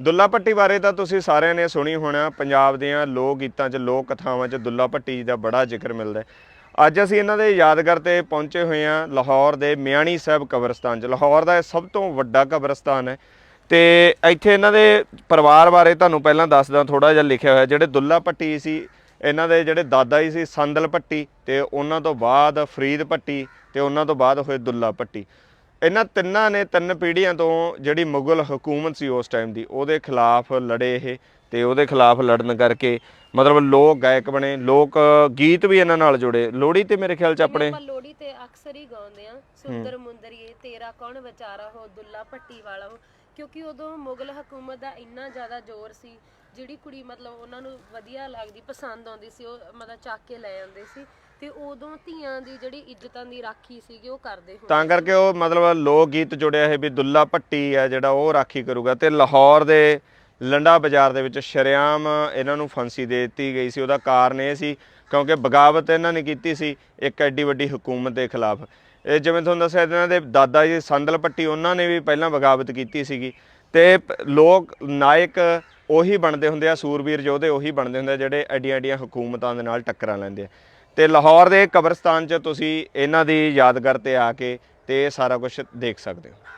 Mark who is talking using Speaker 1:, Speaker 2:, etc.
Speaker 1: ਦੁੱਲਾ ਭੱਟੀ ਬਾਰੇ ਤਾਂ ਤੁਸੀਂ ਸਾਰਿਆਂ ਨੇ ਸੁਣੀ ਹੋਣਾ, ਪੰਜਾਬ ਦੀਆਂ ਲੋਕ ਗੀਤਾਂ 'ਚ, ਲੋਕ ਕਥਾਵਾਂ 'ਚ ਦੁੱਲਾ ਭੱਟੀ ਜੀ ਦਾ ਬੜਾ ਜ਼ਿਕਰ ਮਿਲਦਾ ਅੱਜ ਅਸੀਂ ਇਹਨਾਂ ਦੇ ਯਾਦਗਾਰ ਤੇ ਪਹੁੰਚੇ ਹੋਏ ਹਾਂ ਲਾਹੌਰ ਦੇ ਮਿਆਣੀ ਸਾਹਿਬ ਕਬਰਸਤਾਨ 'ਚ। ਲਾਹੌਰ ਦਾ ਇਹ ਸਭ ਤੋਂ ਵੱਡਾ ਕਬਰਸਤਾਨ ਹੈ ਤੇ ਇੱਥੇ ਇਹਨਾਂ ਦੇ ਪਰਿਵਾਰ ਬਾਰੇ ਤੁਹਾਨੂੰ ਪਹਿਲਾਂ ਦੱਸਦਾ ਥੋੜਾ ਜਿਹਾ ਲਿਖਿਆ ਹੋਇਆ, ਜਿਹੜੇ ਦੁੱਲਾ ਭੱਟੀ ਸੀ, ਇਹਨਾਂ ਦੇ ਜਿਹੜੇ ਦਾਦਾ ਜੀ ਸੀ ਸੰਦਲ ਭੱਟੀ ਤੇ ਉਹਨਾਂ ਤੋਂ ਬਾਅਦ ਫਰੀਦ ਭੱਟੀ ਤੇ ਉਹਨਾਂ ਤੋਂ ਬਾਅਦ ਹੋਏ ਦੁੱਲਾ ਭੱਟੀ ਇਹਨਾਂ ਤਿੰਨਾਂ ਨੇ ਤਿੰਨ ਪੀੜ੍ਹੀਆਂ ਤੋਂ ਜਿਹੜੀ ਮੁਗਲ ਹਕੂਮਤ ਸੀ ਉਸ ਟਾਈਮ ਦੀ, ਉਹਦੇ ਖਿਲਾਫ ਲੜੇ ਇਹ ਤੇ ਉਹਦੇ ਖਿਲਾਫ ਲੜਨ ਕਰਕੇ ਮਤਲਬ ਲੋਕ ਗਾਇਕ ਬਣੇ, ਲੋਕ ਗੀਤ ਵੀ ਇਹਨਾਂ ਨਾਲ ਜੁੜੇ। ਲੋਹੜੀ ਤੇ ਮੇਰੇ ਖਿਆਲ ਚ ਆਪਣੇ
Speaker 2: ਆਪਾਂ ਲੋੜੀ ਤੇ ਅਕਸਰ ਹੀ ਗਾਉਂਦੇ ਆ ਸੁੰਦਰ ਮੁੰਦਰੀਏ ਤੇਰਾ ਕੌਣ ਵਿਚਾਰਾ ਹੋ, ਦੁੱਲਾ ਭੱਟੀ ਵਾਲਾ ਹੋ। ਕਿਉਂਕਿ ਉਦੋਂ ਮੁਗਲ ਹਕੂਮਤ ਦਾ ਇੰਨਾ ਜ਼ਿਆਦਾ ਜ਼ੋਰ ਸੀ, ਜਿਹੜੀ ਕੁੜੀ ਮਤਲਬ ਉਹਨਾਂ ਨੂੰ ਵਧੀਆ ਲੱਗਦੀ, ਪਸੰਦ ਆਉਂਦੀ ਸੀ, ਉਹ ਮਤਲਬ ਚੱਕ ਕੇ ਲੈ ਜਾਂਦੇ ਸੀ। ਤੇ ਉਦੋਂ ਧੀਆਂ ਦੀ ਜਿਹੜੀ ਇੱਜ਼ਤਾਂ ਦੀ ਰਾਖੀ ਸੀਗੀ, ਉਹ ਕਰਦੇ ਹੁੰਦੇ
Speaker 1: ਤਾਂ ਕਰਕੇ ਉਹ ਮਤਲਬ ਲੋਕ ਗੀਤ ਜੁੜਿਆ ਹੈ ਵੀ ਦੁੱਲਾ ਭੱਟੀ ਆ ਜਿਹੜਾ ਉਹ ਰਾਖੀ ਕਰੂਗਾ ਤੇ ਲਾਹੌਰ ਦੇ ਲੰਡਾ ਬਾਜ਼ਾਰ ਦੇ ਵਿੱਚ ਸ਼ਰੇਆਮ ਇਹਨਾਂ ਨੂੰ ਫਾਂਸੀ ਦੇ ਦਿੱਤੀ ਗਈ ਸੀ। ਉਹਦਾ ਕਾਰਨ ਇਹ ਸੀ ਕਿਉਂਕਿ ਬਗਾਵਤ ਇਹਨਾਂ ਨੇ ਕੀਤੀ ਸੀ ਇੱਕ ਐਡੀ ਵੱਡੀ ਹਕੂਮਤ ਦੇ ਖਿਲਾਫ। ਇਹ ਜਿਵੇਂ ਤੁਹਾਨੂੰ ਦੱਸਿਆ, ਇਹਨਾਂ ਦੇ ਦਾਦਾ ਜੀ ਸੰਦਲ ਭੱਟੀ ਉਹਨਾਂ ਨੇ ਵੀ ਪਹਿਲਾਂ ਬਗਾਵਤ ਕੀਤੀ ਸੀਗੀ ਤੇ ਲੋਕ ਨਾਇਕ ਉਹੀ ਬਣਦੇ ਹੁੰਦੇ ਆ, ਸੂਰਬੀਰ ਯੋਧੇ ਉਹੀ ਬਣਦੇ ਹੁੰਦੇ ਆ, ਜਿਹੜੇ ਐਡੀਆਂ ਐਡੀਆਂ ਹਕੂਮਤਾਂ ਦੇ ਨਾਲ ਟੱਕਰਾਂ ਲੈਂਦੇ ਆ। ਤੇ ਲਾਹੌਰ ਦੇ ਕਬਰਸਤਾਨ 'ਚ ਤੁਸੀਂ ਇਹਨਾਂ ਦੀ ਯਾਦਗਾਰ ਤੇ ਆ ਕੇ ਤੇ ਸਾਰਾ ਕੁਝ ਦੇਖ ਸਕਦੇ ਹੋ।